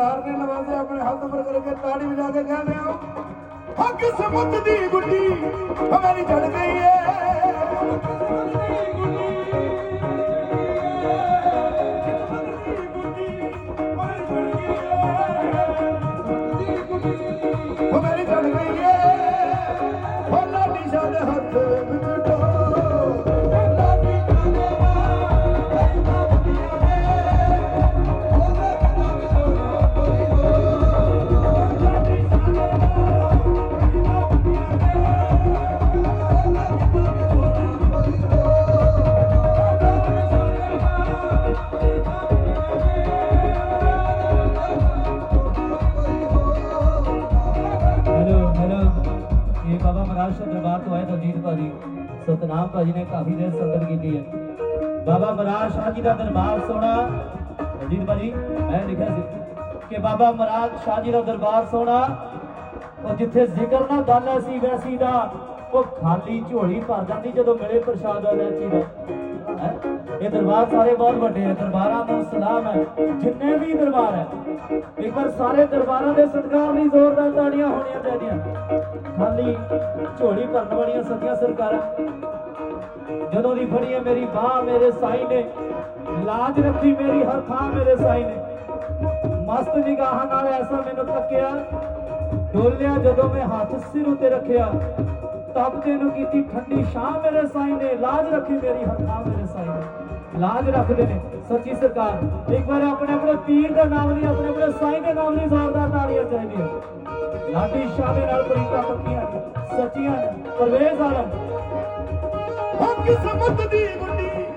सरदार ने नवाजे अपने हाथ पर करके ताड़ी बजा के कह रहे हो हक समत दी गुड्डी हमारी चढ़ गई है ਬਾਬਾ ਮਹਾਰਾਜ ਸਾਹਿਬ ਦਰਬਾਰ ਤੋਂ ਆਏ ਦਲਜੀਤ ਭਾਜੀ। ਸਤਨਾਮ ਭਾਜੀ ਨੇ ਕਾਫੀ ਦੇਰ ਸੰਗਤ ਕੀਤੀ ਹੈ। ਬਾਬਾ ਮਹਾਰਾਜ ਸ਼ਾਹ ਜੀ ਦਾ ਦਰਬਾਰ ਸੋਹਣਾ। ਦਲਜੀਤ ਭਾਜੀ, ਮੈਂ ਲਿਖਿਆ ਸੀ ਕਿ ਬਾਬਾ ਮਹਾਰਾਜ ਸ਼ਾਹ ਜੀ ਦਾ ਦਰਬਾਰ ਸੋਹਣਾ। ਉਹ ਜਿੱਥੇ ਜ਼ਿਕਰ ਨਾ ਗੱਲ ਸੀ, ਵੈਸੀ ਦਾ, ਉਹ ਖਾਲੀ ਝੋਲੀ ਭਰ ਜਾਂਦੀ ਜਦੋਂ ਮਿਲੇ ਪ੍ਰਸ਼ਾਦ ਅਲੈਚੀ ਦਾ। ਇਹ ਦਰਬਾਰ ਸਾਰੇ ਬਹੁਤ ਵੱਡੇ ਹੈ। ਦਰਬਾਰਾਂ ਦਾ ਸਲਾਮ ਹੈ। ਜਿੰਨੇ ਵੀ ਦਰਬਾਰ ਹੈ, ਇੱਕ ਵਾਰ ਸਾਰੇ ਦਰਬਾਰਾਂ ਦੇ ਸਤਿਕਾਰ ਲਈ ਜ਼ੋਰਦਾਰ ਤਾੜੀਆਂ ਹੋਣੀਆਂ ਚਾਹੀਦੀਆਂ। ਖਾਲੀ ਝੋਲੀ ਭਰਨ ਵਾਲੀਆਂ ਸੱਚੀਆਂ ਸਰਕਾਰਾਂ। ਜਦੋਂ ਦੀ ਫੜੀ ਹੈ ਮੇਰੀ ਬਾਹ, ਮੇਰੇ ਸਾਈ ਨੇ, ਲਾਜ ਰੱਖੀ ਮੇਰੀ ਹਰ ਥਾਂ ਮੇਰੇ ਸਾਈ ਨੇ। ਮਸਤ ਨਿਗਾਹਾਂ ਨਾਲ ਐਸਾ ਮੈਨੂੰ ਤੱਕਿਆ, ਡੋਲਿਆ ਜਦੋਂ ਮੈਂ ਹੱਥ ਸਿਰ ਉਤੇ ਰੱਖਿਆ। ਤਬ ਤੈਨੂੰ ਕੀਤੀ ਠੰਡੀ ਛਾਂ ਮੇਰੇ ਸਾਈ ਨੇ, ਲਾਜ ਰੱਖੀ ਮੇਰੀ ਹਰ ਥਾਂ ਮੇਰੇ ਸਾਈ ਨੇ। ਲਾਜ ਰੱਖਦੇ ਨੇ, ਸੱਚੀ ਸਰਕਾਰ। ਇੱਕ ਵਾਰ ਆਪਣੇ ਆਪਣੇ ਪੀਰ ਦਾ ਨਾਮ ਲਈ, ਆਪਣੇ ਆਪਣੇ ਸਾਈਂ ਦੇ ਨਾਮ ਲਈ ਜ਼ੋਰਦਾਰ ਤਾੜੀਆਂ ਚਾਹੀਦੀਆਂ। ਲਾਡੀ ਸ਼ਾਹ ਦੇ ਨਾਲ ਪ੍ਰੀਤਾਂ ਪੱਕੀਆਂ ਨੇ, ਸੱਚੀਆਂ ਨੇ, ਪਰਵੇਜ਼ ਆਲਮ। ਹੋ ਕਿਸਮਤ ਦੀ ਗੁੱਡੀ।